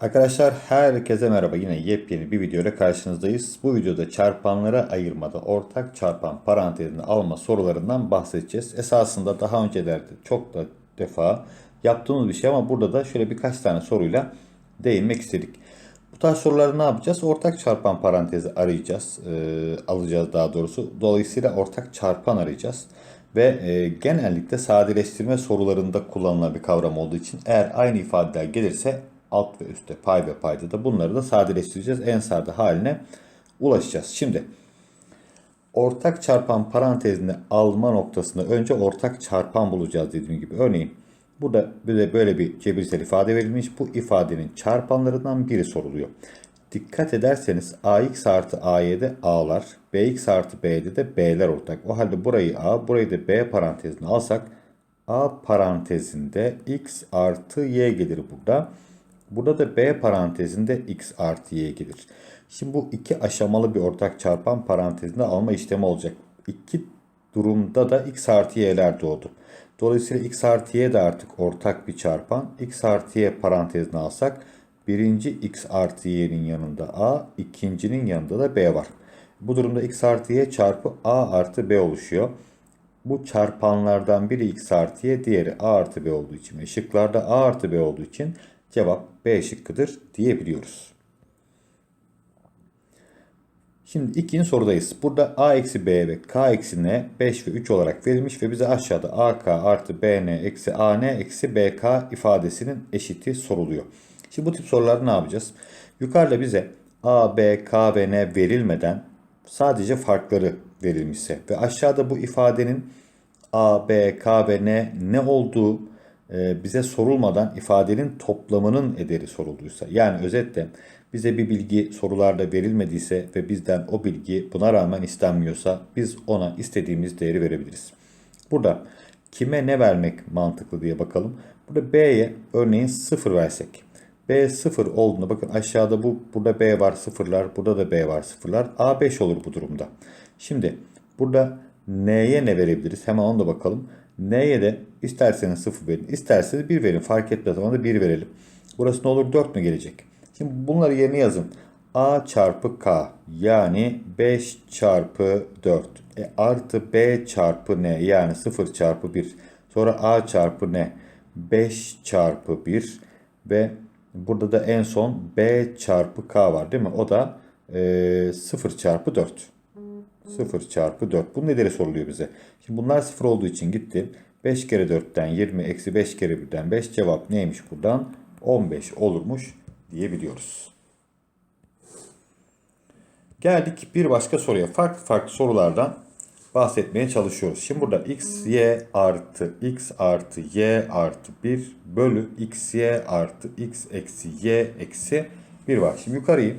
Arkadaşlar herkese merhaba. Yine yepyeni bir video ile karşınızdayız. Bu videoda çarpanlara ayırmada ortak çarpan parantezini alma sorularından bahsedeceğiz. Esasında daha öncelerde çok da defa yaptığımız bir şey ama burada da şöyle birkaç tane soruyla değinmek istedik. Bu tarz soruları ne yapacağız? Ortak çarpan parantezi arayacağız. Ee, alacağız daha doğrusu. Dolayısıyla ortak çarpan arayacağız. Ve e, genellikle sadeleştirme sorularında kullanılan bir kavram olduğu için eğer aynı ifadeler gelirse alt ve üstte pay ve payda da bunları da sadeleştireceğiz. En sade haline ulaşacağız. Şimdi ortak çarpan parantezini alma noktasında önce ortak çarpan bulacağız dediğim gibi. Örneğin burada bize böyle bir cebirsel ifade verilmiş. Bu ifadenin çarpanlarından biri soruluyor. Dikkat ederseniz ax artı a'yede a'lar, bx artı b'de de b'ler ortak. O halde burayı a, burayı da b parantezine alsak a parantezinde x artı y gelir burada. Burada da b parantezinde x artı y gelir. Şimdi bu iki aşamalı bir ortak çarpan parantezinde alma işlemi olacak. İki durumda da x artı y'ler doğdu. Dolayısıyla x artı y de artık ortak bir çarpan. x artı y parantezine alsak birinci x artı y'nin yanında a, ikincinin yanında da b var. Bu durumda x artı y çarpı a artı b oluşuyor. Bu çarpanlardan biri x artı y, diğeri a artı b olduğu için ve a artı b olduğu için cevap B şıkkıdır diyebiliyoruz. Şimdi ikinci sorudayız. Burada a eksi b ve k eksi n 5 ve 3 olarak verilmiş ve bize aşağıda ak artı bn eksi an eksi bk ifadesinin eşiti soruluyor. Şimdi bu tip soruları ne yapacağız? Yukarıda bize a, b, k ve n verilmeden sadece farkları verilmişse ve aşağıda bu ifadenin a, b, k ve n ne olduğu bize sorulmadan ifadenin toplamının ederi sorulduysa yani özetle bize bir bilgi sorularda verilmediyse ve bizden o bilgi buna rağmen istenmiyorsa biz ona istediğimiz değeri verebiliriz. Burada kime ne vermek mantıklı diye bakalım. Burada B'ye örneğin 0 versek. B 0 olduğunda bakın aşağıda bu burada B var sıfırlar burada da B var sıfırlar. A 5 olur bu durumda. Şimdi burada N'ye ne verebiliriz? Hemen ona da bakalım. N'ye de isterseniz 0 verin, isterseniz 1 verin. Fark etmez ama da 1 verelim. Burası ne olur? 4 mü gelecek? Şimdi bunları yerine yazın. A çarpı K yani 5 çarpı 4 e, artı B çarpı N yani 0 çarpı 1. Sonra A çarpı N 5 çarpı 1 ve burada da en son B çarpı K var değil mi? O da e, 0 çarpı 4. 0 çarpı 4. Bu neleri soruluyor bize? Şimdi bunlar 0 olduğu için gitti. 5 kere 4'ten 20 eksi 5 kere 1'den 5 cevap neymiş buradan? 15 olurmuş diyebiliyoruz. Geldik bir başka soruya. Farklı farklı sorulardan bahsetmeye çalışıyoruz. Şimdi burada x, y artı x artı y artı 1 bölü x, y artı x eksi y eksi 1 var. Şimdi yukarıyı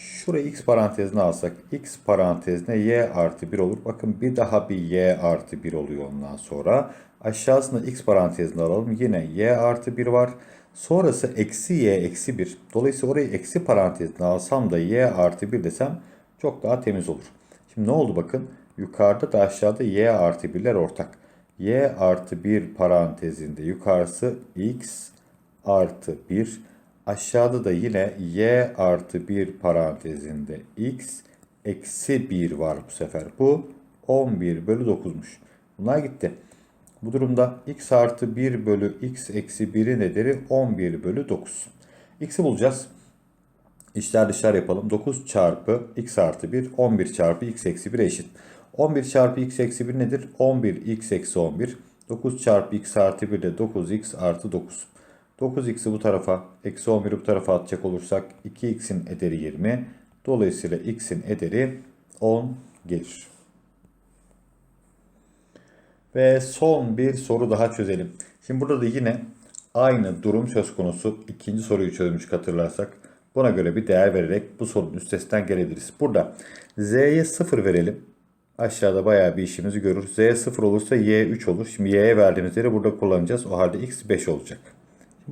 Şuraya x parantezine alsak x parantezine y artı 1 olur. Bakın bir daha bir y artı 1 oluyor ondan sonra. Aşağısında x parantezine alalım. Yine y artı 1 var. Sonrası eksi y eksi 1. Dolayısıyla orayı eksi parantezine alsam da y artı 1 desem çok daha temiz olur. Şimdi ne oldu bakın. Yukarıda da aşağıda y artı 1'ler ortak. y artı 1 parantezinde yukarısı x artı 1 Aşağıda da yine y artı 1 parantezinde x eksi 1 var bu sefer. Bu 11 bölü 9'muş. Bunlar gitti. Bu durumda x artı 1 bölü x eksi 1'in ederi 11 bölü 9. x'i bulacağız. İçler dışlar yapalım. 9 çarpı x artı 1 11 çarpı x eksi 1 eşit. 11 çarpı x eksi 1 nedir? 11 x eksi 11. 9 çarpı x artı 1 de 9x artı 9. 9x'i bu tarafa, eksi 11'i bu tarafa atacak olursak 2x'in ederi 20. Dolayısıyla x'in ederi 10 gelir. Ve son bir soru daha çözelim. Şimdi burada da yine aynı durum söz konusu. İkinci soruyu çözmüş hatırlarsak. Buna göre bir değer vererek bu sorunun üstesinden gelebiliriz. Burada z'ye 0 verelim. Aşağıda bayağı bir işimizi görür. z 0 olursa y 3 olur. Şimdi y'ye verdiğimiz yeri burada kullanacağız. O halde x 5 olacak.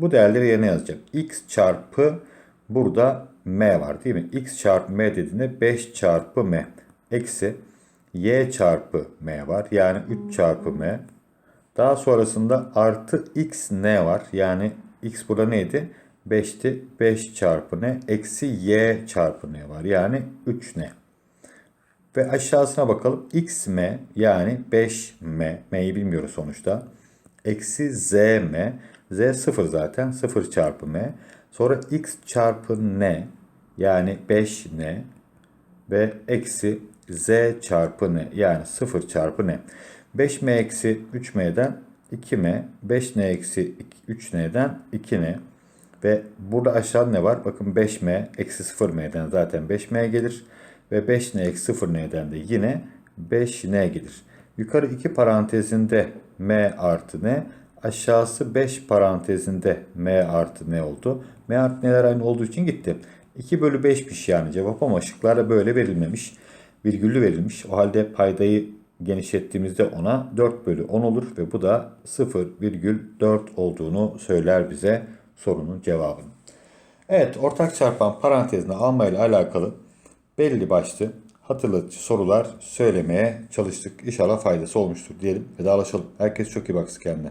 Bu değerleri yerine yazacağım. x çarpı burada m var değil mi? x çarpı m dediğinde 5 çarpı m eksi y çarpı m var. Yani 3 çarpı m. Daha sonrasında artı x n var. Yani x burada neydi? 5'ti. 5 çarpı ne? Eksi y çarpı ne var? Yani 3 ne? Ve aşağısına bakalım. xm yani 5m. m'yi bilmiyoruz sonuçta. Eksi zm. Z 0 zaten. 0 çarpı m. Sonra x çarpı n yani 5n ve eksi z çarpı n yani 0 çarpı n. 5m eksi 3m'den 2m, 5n eksi 3n'den 2n ve burada aşağıda ne var? Bakın 5m eksi 0m'den zaten 5m gelir ve 5n eksi 0n'den de yine 5n gelir. Yukarı iki parantezinde m artı n, aşağısı 5 parantezinde m artı n oldu. m artı n'ler aynı olduğu için gitti. 2 bölü 5'miş yani cevap ama şıklarla böyle verilmemiş. Virgüllü verilmiş. O halde paydayı genişlettiğimizde ona 4 bölü 10 olur ve bu da 0,4 olduğunu söyler bize sorunun cevabını. Evet ortak çarpan parantezine almayla alakalı belli başlı hatırlatıcı sorular söylemeye çalıştık. İnşallah faydası olmuştur diyelim. Vedalaşalım. Herkes çok iyi baksın kendine.